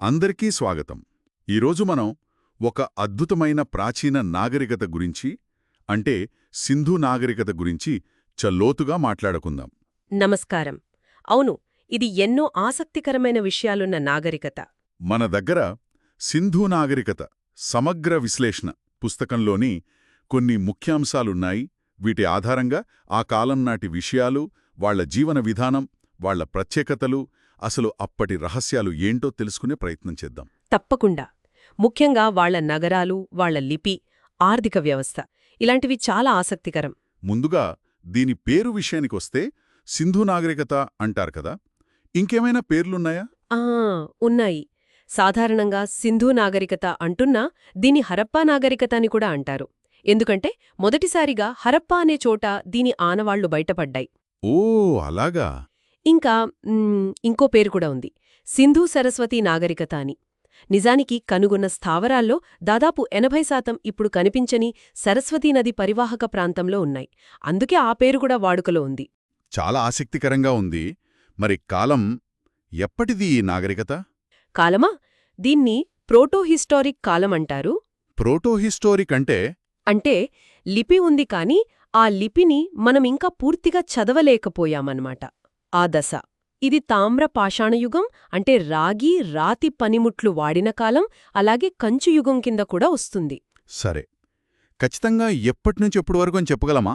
అందరికీ స్వాగతం. ఈరోజు మనం ఒక అద్భుతమైన ప్రాచీన నాగరికత గురించి అంటే సింధు నాగరికత గురించి చల్లోతుగా మాట్లాడుకుందాం. నమస్కారం. అవును ఇది ఎన్నో ఆసక్తికరమైన విషయాలున్న నాగరికత. మన దగ్గర సింధు నాగరికత సమగ్ర విశ్లేషణ పుస్తకంలోని కొన్ని ముఖ్యాంశాలున్నాయి. వీటి ఆధారంగా ఆ కాలం నాటి విషయాలు వాళ్ళ జీవన విధానం వాళ్ళ ప్రత్యేకతలు అసలు అప్పటి రహస్యాలు ఏంటో తెలుసుకునే ప్రయత్నం చేద్దాం. తప్పకుండా. ముఖ్యంగా వాళ్ళ నగరాలు వాళ్ళ లిపి ఆర్థిక వ్యవస్థ. ఇలాంటివి చాలా ఆసక్తికరం. ముందుగా దీని పేరు విషయానికొస్తే సింధు నాగరికత అంటారు కదా. ఇంకేమైనా పేర్లున్నాయా? ఆ ఉన్నాయి. సాధారణంగా సింధు నాగరికత అంటున్నా దీని హరప్పా నాగరికత అని కూడా అంటారు. ఎందుకంటే మొదటిసారిగా హరప్పా అనే చోట దీని ఆనవాళ్ళు బయటపడ్డాయి. ఓ అలాగా. ఇంకా ఇంకో పేరు కూడా ఉంది. సింధు సరస్వతి నాగరికత అని. నిజానికి కనుగొన్న స్థావరాల్లో దాదాపు ఎనభై శాతం ఇప్పుడు కనిపించని సరస్వతీ నది పరివాహక ప్రాంతంలో ఉన్నాయి. అందుకే ఆ పేరు కూడా వాడుకలో ఉంది. చాలా ఆసక్తికరంగా ఉంది. మరి కాలం ఎప్పటిది ఈ నాగరికత? కాలమా? దీన్ని ప్రోటోహిస్టారిక్ కాలం అంటారు. ప్రోటోహిస్టోరిక్ అంటే? అంటే లిపి ఉంది కాని ఆ లిపిని మనం ఇంకా పూర్తిగా చదవలేకపోయామన్నమాట. ఆ దశ. ఇది తామ్ర పాషాణయుగం అంటే రాగి రాతి పనిముట్లు వాడిన కాలం అలాగే కంచుయుగం కింద కూడా వస్తుంది. సరే. ఖచ్చితంగా ఎప్పటినుంచి ఎప్పటి వరకు అని చెప్పగలమా.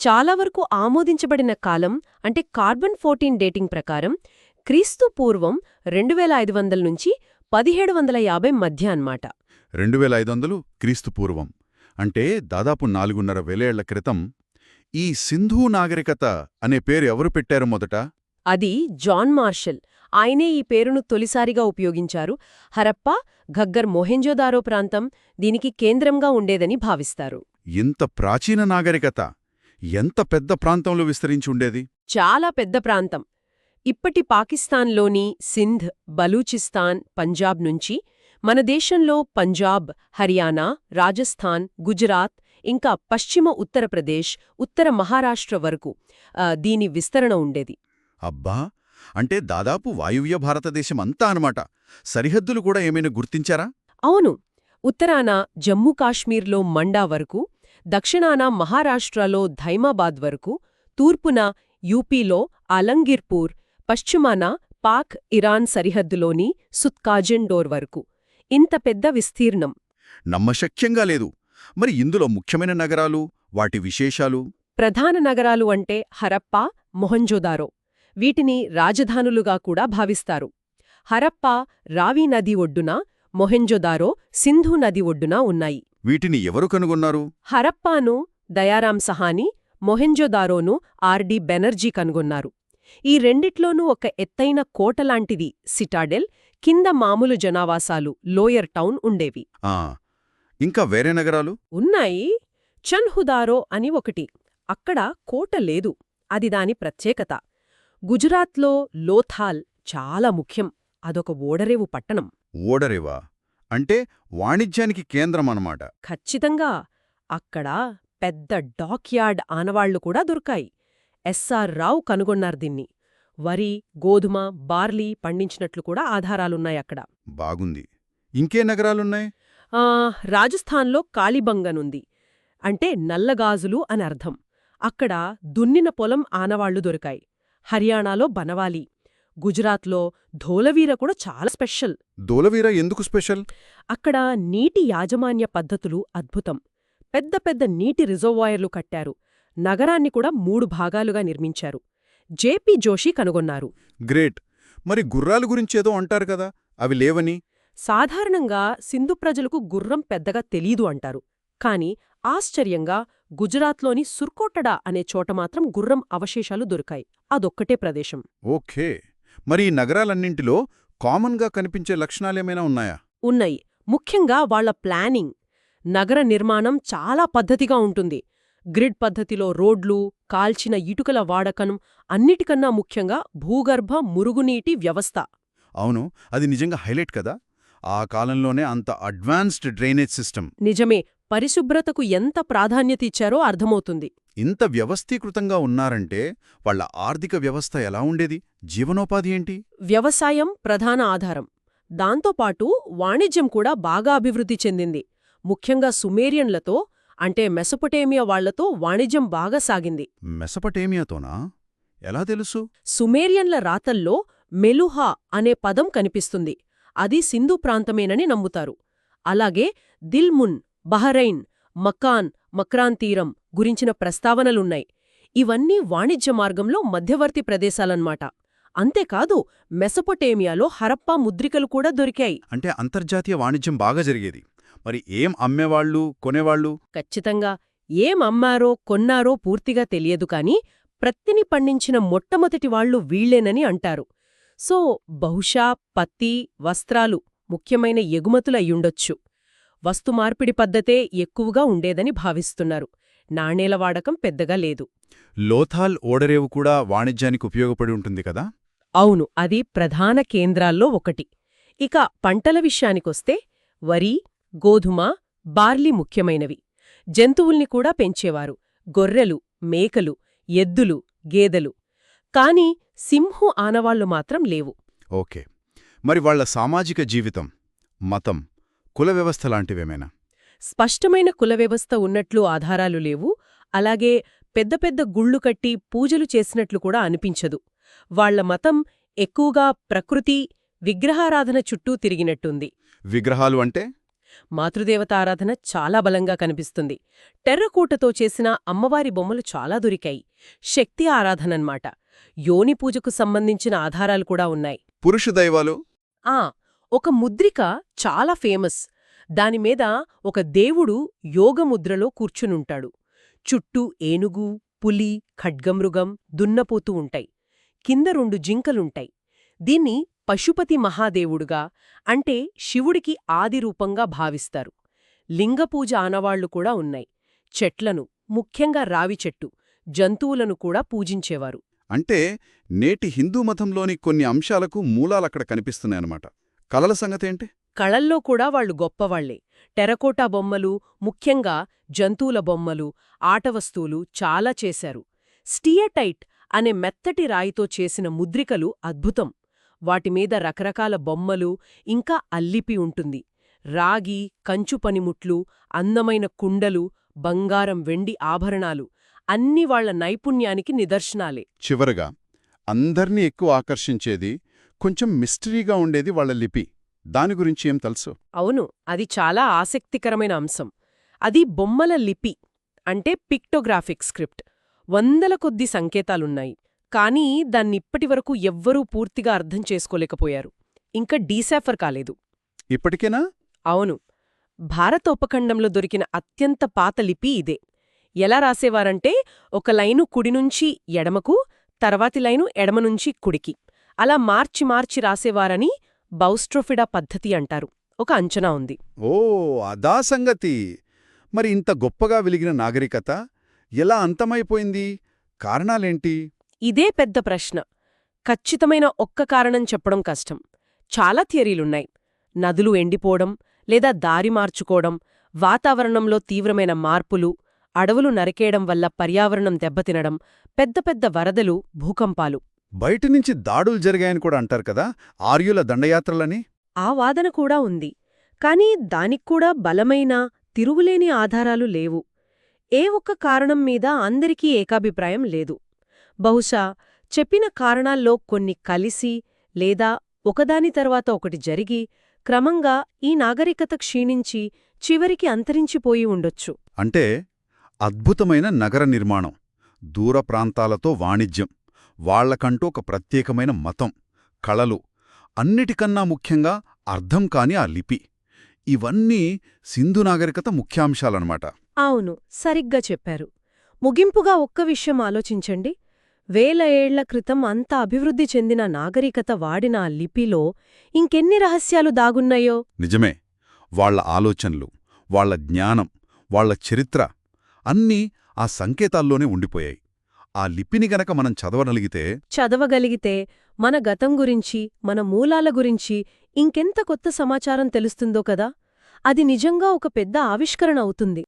చాలా వరకు ఆమోదించబడిన కాలం అంటే కార్బన్ ఫోర్టీన్ డేటింగ్ ప్రకారం క్రీస్తు పూర్వం రెండు వేల ఐదు వందల నుంచి పదిహేడు వందల యాభై మధ్య అన్నమాట. రెండు వేల ఐదు వందలు క్రీస్తు పూర్వం. అంటే దాదాపు నాలుగున్నర వేలేళ్ళ క్రితం ఈ సింధూ నాగరికత అనే పేరు ఎవరు పెట్టారు మొదట? అది జాన్ మార్షల్. ఆయనే ఈ పేరును తొలిసారిగా ఉపయోగించారు. హరప్ప ఘగ్గర్ మొహెంజోదారో ప్రాంతం దీనికి కేంద్రంగా ఉండేదని భావిస్తారు. ఇంత ప్రాచీన నాగరికత ఎంత పెద్ద ప్రాంతంలో విస్తరించి ఉండేది? చాలా పెద్ద ప్రాంతం. ఇప్పటి పాకిస్తాన్లోని సింధ్ బలూచిస్తాన్ పంజాబ్ నుంచి మన దేశంలో పంజాబ్ హర్యానా రాజస్థాన్ గుజరాత్ ఇంకా పశ్చిమ ఉత్తరప్రదేశ్ ఉత్తర మహారాష్ట్ర వరకు దీని విస్తరణ ఉండేది. అబ్బా! అంటే దాదాపు వాయువ్య భారతదేశం అంతా అనమాట సరిహద్దులు కూడా ఏమైనా గుర్తించారా? అవును. ఉత్తరాన జమ్మూ కాశ్మీర్లో మండా వరకు దక్షిణాన మహారాష్ట్రలో ధైమాబాద్ వరకు తూర్పున యూపీలో అలంగిర్పూర్ పశ్చిమాన పాక్ ఇరాన్ సరిహద్దులోని సుత్కాజెండోర్ వరకు. ఇంత పెద్ద విస్తీర్ణం. నమ్మశక్యంగా లేదు. మరి ఇందులో ముఖ్యమైన నగరాలు వాటి విశేషాలు? ప్రధాన నగరాలు అంటే హరప్పా మొహంజోదారో. వీటిని రాజధానులుగా కూడా భావిస్తారు. హరప్పా రావి నది ఒడ్డున మొహెంజోదారో సింధు నది ఒడ్డున ఉన్నాయి. వీటిని ఎవరు కనుగొన్నారు? హరప్పాను దయారాం సహాని మొహెంజోదారోను ఆర్డి బెనర్జీ కనుగొన్నారు. ఈ రెండిట్లోనూ ఒక ఎత్తైన కోటలాంటిది సిటాడెల్ కింద మామూలు జనావాసాలు లోయర్ టౌన్ ఉండేవి. ఆ ఇంకా వేరే నగరాలు? ఉన్నాయి. చన్హుదారో అని ఒకటి. అక్కడ కోట లేదు. అది దాని ప్రత్యేకత. గుజరాత్లో లోథాల్ చాలా ముఖ్యం. అదొక ఓడరేవు పట్టణం. ఓడరేవా? అంటే వాణిజ్యానికి కేంద్రం అన్నమాట. ఖచ్చితంగా. అక్కడ పెద్ద డాక్యార్డ్ ఆనవాళ్ళు కూడా దొరికాయి. ఎస్ఆర్ రావు కనుగొన్నారు దీన్ని. వరి గోధుమ బార్లీ పండించినట్లు కూడా ఆధారాలున్నాయి అక్కడ. బాగుంది. ఇంకే నగరాలున్నాయి? రాజస్థాన్లో కాళీబంగనుంది. అంటే నల్లగాజులు అని అర్థం అక్కడ దున్నిన పొలం ఆనవాళ్ళు దొరికాయి. హర్యానాలో బనవాలి. గుజరాత్లో ధోలవీర కూడా చాలా స్పెషల్. దోలవీర ఎందుకు స్పెషల్? అక్కడ నీటి యాజమాన్య పద్ధతులు అద్భుతం. పెద్ద పెద్ద నీటి రిజర్వాయర్లు కట్టారు. నగరాన్ని కూడా మూడు భాగాలుగా నిర్మించారు. జేపీ జోషి కనుగొన్నారు. గ్రేట్. మరి గుర్రాల గురించేదో అంటారు కదా. అవి లేవని? సాధారణంగా సింధు ప్రజలకు గుర్రం పెద్దగా తెలీదు అంటారు. కాని ఆశ్చర్యంగా గుజరాత్లోని సుర్కోటడా అనే చోట మాత్రం గుర్రం అవశేషాలు దొరికాయి. అదొక్కటే ప్రదేశం. ఓకే. మరి ఈ నగరాలన్నింటిలో కామన్గా కనిపించే లక్షణాలేమైనా ఉన్నాయా? ఉన్నాయి. ముఖ్యంగా వాళ్ళ ప్లానింగ్. నగర నిర్మాణం చాలా పద్ధతిగా ఉంటుంది. గ్రిడ్ పద్ధతిలో రోడ్లు కాల్చిన ఇటుకల వాడకం అన్నిటికన్నా ముఖ్యంగా భూగర్భ మురుగునీటి వ్యవస్థ. అవును. అది నిజంగా హైలైట్ కదా? ఆ కాలంలోనే అంత అడ్వాన్స్డ్ డ్రైనేజ్ సిస్టమ్. నిజమే పరిశుభ్రతకు ఎంత ప్రాధాన్యత ఇచ్చారో అర్థమవుతుంది. ఇంత వ్యవస్థీకృతంగా ఉన్నారంటే వాళ్ళ ఆర్థిక వ్యవస్థ ఎలా ఉండేది? జీవనోపాధి ఏంటి? వ్యవసాయం ప్రధాన ఆధారం. దాంతోపాటు వాణిజ్యం కూడా బాగా అభివృద్ధి చెందింది. ముఖ్యంగా సుమేరియన్లతో అంటే మెసొపటేమియా వాళ్ళతో వాణిజ్యం బాగా సాగింది. మెసపటేమియాతోనా? ఎలా తెలుసు? సుమేరియన్ల రాతల్లో మెలుహా అనే పదం కనిపిస్తుంది. అది సింధు ప్రాంతమేనని నమ్ముతారు. అలాగే దిల్మున్ బహరైన్ మకాన్ మక్రాన్ తీరం గురించిన ప్రస్తావనలున్నాయి. ఇవన్నీ వాణిజ్య మార్గంలో మధ్యవర్తి ప్రదేశాలన్మాట. అంతేకాదు మెసపొటేమియాలో హరప్పా ముద్రికలు కూడా దొరికాయి. అంటే అంతర్జాతీయ వాణిజ్యం బాగా జరిగేది. మరి ఏం అమ్మేవాళ్ళు కొనేవాళ్ళు? ఖచ్చితంగా ఏం అమ్మారో కొన్నారో పూర్తిగా తెలియదు కాని ప్రత్తిని పండించిన మొట్టమొదటి వాళ్ళు వీళ్ళేనని అంటారు. సో బహుశా పత్తి వస్త్రాలు ముఖ్యమైన ఎగుమతులయ్యుండొచ్చు వస్తుమార్పిడి పద్ధతే ఎక్కువగా ఉండేదని భావిస్తున్నారు. నాణేల వాడకం పెద్దగా లేదు. లోథాల్ ఓడరేవు కూడా వాణిజ్యానికి ఉపయోగపడి ఉంటుంది కదా? అవును అది ప్రధాన కేంద్రాల్లో ఒకటి. ఇక పంటల విషయానికొస్తే వరి గోధుమ బార్లీ ముఖ్యమైనవి. జంతువుల్ని కూడా పెంచేవారు. గొర్రెలు మేకలు ఎద్దులు గేదెలు. కాని సింహు ఆనవాళ్ళు మాత్రం లేవు. ఓకే. మరి వాళ్ళ సామాజిక జీవితం మతం కుల వ్యవస్థ లాంటివేమైనా? స్పష్టమైన కుల వ్యవస్థ ఉన్నట్లు ఆధారాలు లేవు. అలాగే పెద్ద పెద్ద గుళ్ళు కట్టి పూజలు చేసినట్లు కూడా అనిపించదు. వాళ్ళ మతం ఎక్కువగా ప్రకృతి విగ్రహారాధన చుట్టూ తిరిగినట్టుంది. విగ్రహాలు అంటే? మాతృదేవతారాధన చాలా బలంగా కనిపిస్తుంది. టెర్రకూటతో చేసిన అమ్మవారి బొమ్మలు చాలా దొరికాయి. శక్తి ఆరాధనన్మాట. యోని పూజకు సంబంధించిన ఆధారాలు కూడా ఉన్నాయి. పురుష దైవాలు? ఆ ఒక ముద్రిక చాలా ఫేమస్. దానిమీద ఒక దేవుడు యోగముద్రలో కూర్చునుంటాడు. చుట్టూ ఏనుగు పులి ఖడ్గమృగం దున్నపోతూ ఉంటాయి. కింద రెండు జింకలుంటాయి. దీన్ని పశుపతి మహాదేవుడుగా అంటే శివుడికి ఆదిరూపంగా భావిస్తారు. లింగపూజ ఆనవాళ్ళు కూడా ఉన్నాయి. చెట్లను ముఖ్యంగా రావి చెట్టు జంతువులను కూడా పూజించేవారు. అంటే నేటి హిందూ మతంలోని కొన్ని అంశాలకు మూలాలక్కడ కనిపిస్తున్నాయన్నమాట. కళల సంగతేంటి? కళల్లో కూడా వాళ్ళు గొప్పవాళ్ళే టెరకోటా బొమ్మలు ముఖ్యంగా జంతువుల బొమ్మలు ఆటవస్తువులు చాలా చేశారు. స్టియటైట్ అనే మెత్తటి రాయితో చేసిన ముద్రికలు అద్భుతం. వాటిమీద రకరకాల బొమ్మలు ఇంకా అల్లిపి ఉంటుంది. రాగి కంచు పనిముట్లు అందమైన కుండలు బంగారం వెండి ఆభరణాలు. అన్ని వాళ్ళ నైపుణ్యానికి నిదర్శనాలే. చివరగా అందర్నీ ఎక్కువ ఆకర్షించేది కొంచెం మిస్టరీగా ఉండేది వాళ్ళ లిపి. దాని గురించి ఏం తెలుసు? అవును అది చాలా ఆసక్తికరమైన అంశం. అది బొమ్మల లిపి అంటే పిక్టోగ్రాఫిక్ స్క్రిప్ట్. వందల కొద్ది సంకేతాలున్నాయి కానీ దాన్నిప్పటివరకు ఎవ్వరూ పూర్తిగా అర్థం చేసుకోలేకపోయారు. ఇంకా డీసాఫర్ కాలేదు. ఇప్పటికేనా? అవును. భారత ఉపఖండంలో దొరికిన అత్యంత పాత లిపి ఇదే. ఎలా రాసేవారంటే ఒక లైను కుడినుంచి ఎడమకు తర్వాతి లైను ఎడమనుంచి కుడికి. అలా మార్చి మార్చి రాసేవారని బౌస్ట్రోఫిడా పద్ధతి అంటారు. ఒక అంచనా ఉంది. ఓ అదా సంగతి. మరి ఇంత గొప్పగా వెలిగిన నాగరికత ఎలా అంతమైపోయింది? కారణాలేంటి? ఇదే పెద్ద ప్రశ్న. ఖచ్చితమైన ఒక్క కారణం చెప్పడం కష్టం. చాలా థియరీలున్నాయి. నదులు ఎండిపోవడం లేదా దారి మార్చుకోవడం వాతావరణంలో తీవ్రమైన మార్పులు అడవులు నరికేయడం వల్ల పర్యావరణం దెబ్బతినడం పెద్ద పెద్ద వరదలు భూకంపాలు. బయటనుంచి దాడులు జరిగాయని కూడా అంటారు కదా ఆర్యుల దండయాత్రలని? ఆ వాదన కూడా ఉంది. కాని దానిక్కూడా బలమైన తిరుగులేని ఆధారాలు లేవు. ఏ ఒక్క కారణం మీద అందరికీ ఏకాభిప్రాయం లేదు. బహుశా చెప్పిన కారణాల్లో కొన్ని కలిసి లేదా ఒకదాని తర్వాత ఒకటి జరిగి క్రమంగా ఈ నాగరికత క్షీణించి చివరికి అంతరించిపోయి ఉండొచ్చు. అంటే అద్భుతమైన నగర నిర్మాణం దూర ప్రాంతాలతో వాణిజ్యం వాళ్ళకంటూ ఒక ప్రత్యేకమైన మతం కళలు అన్నిటికన్నా ముఖ్యంగా అర్థం కాని ఆ లిపి. ఇవన్నీ సింధు నాగరికత ముఖ్యాంశాలన్నమాట. అవును సరిగ్గా చెప్పారు. ముగింపుగా ఒక్క విషయం ఆలోచించండి. వేల ఏళ్ళ క్రితం అంత అభివృద్ధి చెందిన నాగరికత వాడిన ఆ లిపిలో ఇంకెన్ని రహస్యాలు దాగున్నాయో? నిజమే. వాళ్ళ ఆలోచనలు వాళ్ళ జ్ఞానం వాళ్ళ చరిత్ర అన్నీ ఆ సంకేతాల్లోనే ఉండిపోయాయి. ఆ లిపిని గనక మనం చదవగలిగితే చదవగలిగితే మన గతం గురించి మన మూలాల గురించి ఇంకెంత కొత్త సమాచారం తెలుస్తుందో కదా? అది నిజంగా ఒక పెద్ద ఆవిష్కరణ అవుతుంది.